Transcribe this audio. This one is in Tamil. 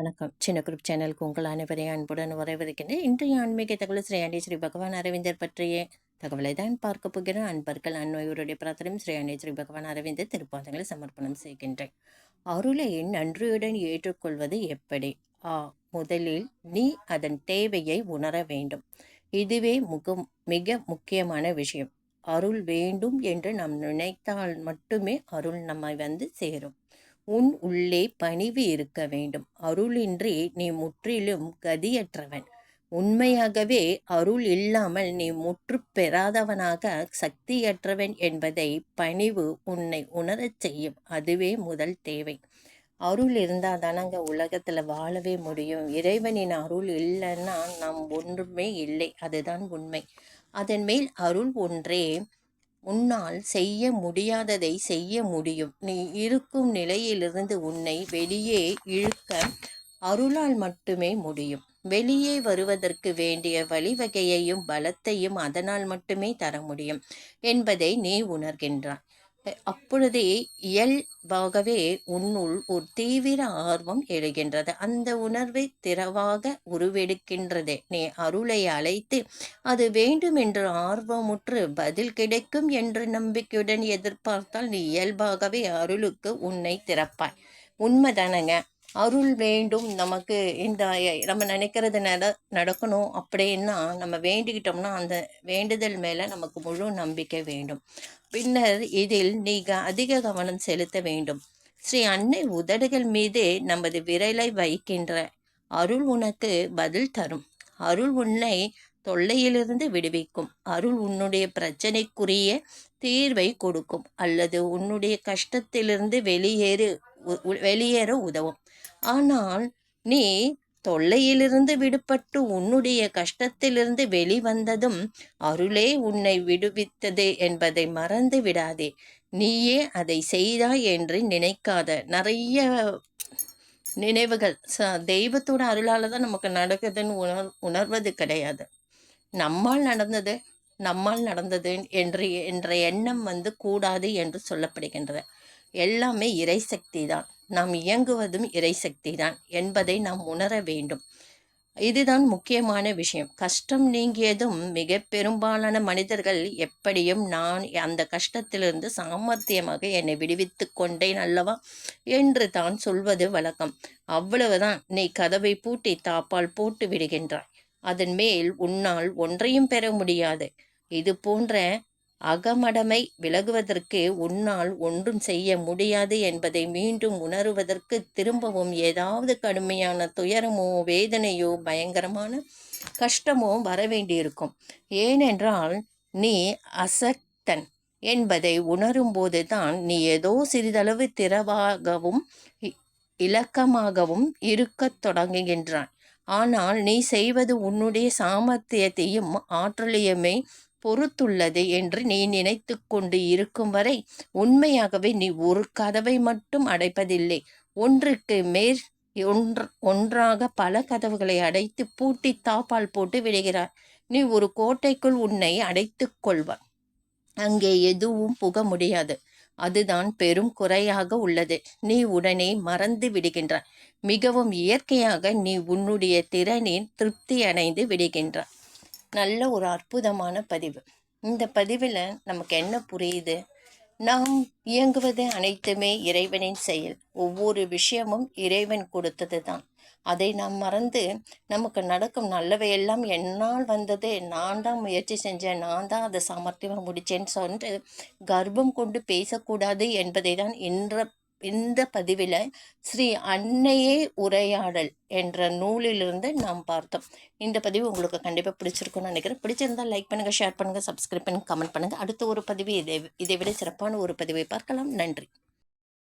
வணக்கம். சின்ன குரூப் சேனலுக்கு உங்கள் அனைவரையும் அன்புடன் வரவிருக்கின்றேன் இன்றைய ஆன்மீக தகவல் ஸ்ரீ ஆண்டி ஸ்ரீ பகவான் அரவிந்தர் பற்றிய தகவலை தான் பார்க்க போகிறோம். அன்பர்கள் அன்னையோருடைய பிரார்த்தனையும் ஸ்ரீ ஆண்டி ஸ்ரீ பகவான் அரவிந்தர் திருப்பாதங்களை சமர்ப்பணம் செய்கின்றேன். அருளை நன்றியுடன் ஏற்றுக்கொள்வது எப்படி? ஆ முதலில் நீ அதன் தேவையை உணர வேண்டும். இதுவே முக மிக முக்கியமான விஷயம். அருள் வேண்டும் என்று நாம் நினைத்தால் மட்டுமே அருள் நம்மை வந்து சேரும். உன் உள்ளே பணிவு இருக்க வேண்டும். அருளின்றி நீ முற்றிலும் கதியற்றவன். உண்மையாகவே அருள் இல்லாமல் நீ முற்று பெறாதவனாக சக்தியற்றவன் என்பதை பணிவு உன்னை உணரச் செய்யும். அதுவே முதல் தேவை. அருள் இருந்தால் தானங்க உலகத்தில் வாழவே முடியும். இறைவனின் அருள் இல்லைன்னா நாம் ஒன்றுமே இல்லை. அதுதான் உண்மை. அதன் மேல் அருள் ஒன்றே உன்னால் செய்ய முடியாததை செய்ய முடியும். நீ இருக்கும் நிலையிலிருந்து உன்னை வெளியே இழுக்க அருளால் மட்டுமே முடியும். வெளியே வருவதற்கு வேண்டிய வழிவகையையும் பலத்தையும் அதனால் மட்டுமே தர முடியும் என்பதை நீ உணர்கின்றாய். அப்பொழுதே இயல்பாகவே உன்னுள் ஒரு தீவிர ஆர்வம் எழுகின்றது. அந்த உணர்வை திறவாக உருவெடுக்கின்றது. நீ அருளை அழைத்து அது வேண்டும் என்று ஆர்வமுற்று பதில் கிடைக்கும் என்று நம்பிக்கையுடன் எதிர்பார்த்தால் நீ இயல்பாகவே அருளுக்கு உன்னை திறப்பாய். உண்மைதானங்க? அருள் வேண்டும் நமக்கு இந்த நம்ம நினைக்கிறது நட நடக்கணும் அப்படின்னா நம்ம வேண்டிக்கிட்டோம்னா அந்த வேண்டுதல் மேலே நமக்கு முழு நம்பிக்கை வேண்டும். பின்னர் இதில் நீங்கள் அதிக கவனம் செலுத்த வேண்டும். ஸ்ரீ அன்னை உதடுகள் மீது நமது விரலை வைக்கின்ற அருள் உனக்கு பதில் தரும். அருள் உன்னை தொல்லையிலிருந்து விடுவிக்கும். அருள் உன்னுடைய பிரச்சனைக்குரிய தீர்வை கொடுக்கும். அல்லது உன்னுடைய கஷ்டத்திலிருந்து வெளியேறு வெளியேற உதவும். ஆனால் நீ தொல்லையிலிருந்து விடுபட்டு உன்னுடைய கஷ்டத்திலிருந்து வெளிவந்ததும் அருளே உன்னை விடுவித்தது என்பதை மறந்து விடாதே. நீயே அதை செய்தாய் என்று நினைக்காத. நிறைய நினைவுகள். ச தெய்வத்தோட அருளால் தான் நமக்கு நடக்குதுன்னு உணர் உணர்வது கிடையாது. நம்மால் நடந்தது நம்மால் நடந்தது என்று என்ற எண்ணம் வந்து கூடாது என்று சொல்லப்படுகின்றது. எல்லாமே இறைசக்தி தான். நாம் இயங்குவதும் இறைசக்தி தான் என்பதை நாம் உணர வேண்டும். இதுதான் முக்கியமான விஷயம். கஷ்டம் நீங்கியதும் மிக பெரும்பாலான மனிதர்கள் எப்படியும் நான் அந்த கஷ்டத்திலிருந்து சாமர்த்தியமாக என்னை விடுவித்து கொண்டேன் அல்லவா என்று தான் சொல்வது வழக்கம். அவ்வளவுதான். நீ கதவை பூட்டி தாப்பால் போட்டு விடுகின்றாய். அதன் மேல் உன்னால் ஒன்றையும் பெற முடியாது. இது போன்ற அகமடமை விலகுவதற்கு உன்னால் ஒன்றும் செய்ய முடியாது என்பதை மீண்டும் உணருவதற்கு திரும்பவும் ஏதாவது கடுமையான துயரமோ வேதனையோ பயங்கரமான கஷ்டமோ வரவேண்டியிருக்கும். ஏனென்றால் நீ அசக்தன் என்பதை உணரும்போது தான் நீ ஏதோ சிறிதளவு திறவாகவும் இலக்கமாகவும் இருக்கத் தொடங்குகின்றான் ஆனால் நீ செய்வது உன்னுடைய சாமர்த்தியத்தையும் ஆற்றலையுமே பொறுத்துள்ளது என்று நீ நினைத்து கொண்டு இருக்கும் வரை உண்மையாகவே நீ ஒரு கதவை மட்டும் அடைப்பதில்லை. ஒன்றுக்கு மேற் ஒன்று ஒன்றாக பல கதவுகளை அடைத்து பூட்டி தாப்பால் போட்டு விடுகிறார். நீ ஒரு கோட்டைக்குள் உன்னை அடைத்து கொள்வார் அங்கே எதுவும் புக முடியாது. அதுதான் பெரும் குறையாக உள்ளது. நீ உடனே மறந்து விடுகின்றாய். மிகவும் இயற்கையாக நீ உன்னுடைய திறனில் திருப்தி அடைந்து விடுகின்றாய். நல்ல ஒரு அற்புதமான பதிவு. இந்த பதிவில் நமக்கு என்ன புரியுது? நாம் இயங்குவது அனைத்துமே இறைவனின் செயல். ஒவ்வொரு விஷயமும் இறைவன் கொடுத்தது தான் அதை நாம் மறந்து நமக்கு நடக்கும் நல்லவையெல்லாம் என்னால் வந்தது நான் தான் முயற்சி செஞ்சேன் நான் தான் அதை சாமர்த்தியமாக முடித்தேன்னு சொல்லிட்டு கர்ப்பம் கொண்டு பேசக்கூடாது என்பதை தான் இன்ற இந்த பதிவில் ஸ்ரீ அன்னையே உரையாடல் என்ற நூலிலிருந்து நாம் பார்த்தோம். இந்த பதிவு உங்களுக்கு கண்டிப்பாக பிடிச்சிருக்கும்னு நினைக்கிறேன். பிடிச்சிருந்தால் லைக் பண்ணுங்கள் ஷேர் பண்ணுங்கள் சப்ஸ்கிரைப் பண்ணுங்கள் கமெண்ட் பண்ணுங்கள் அடுத்த ஒரு பதிவு இதை இதை விட சிறப்பான ஒரு பதிவை பார்க்கலாம். நன்றி.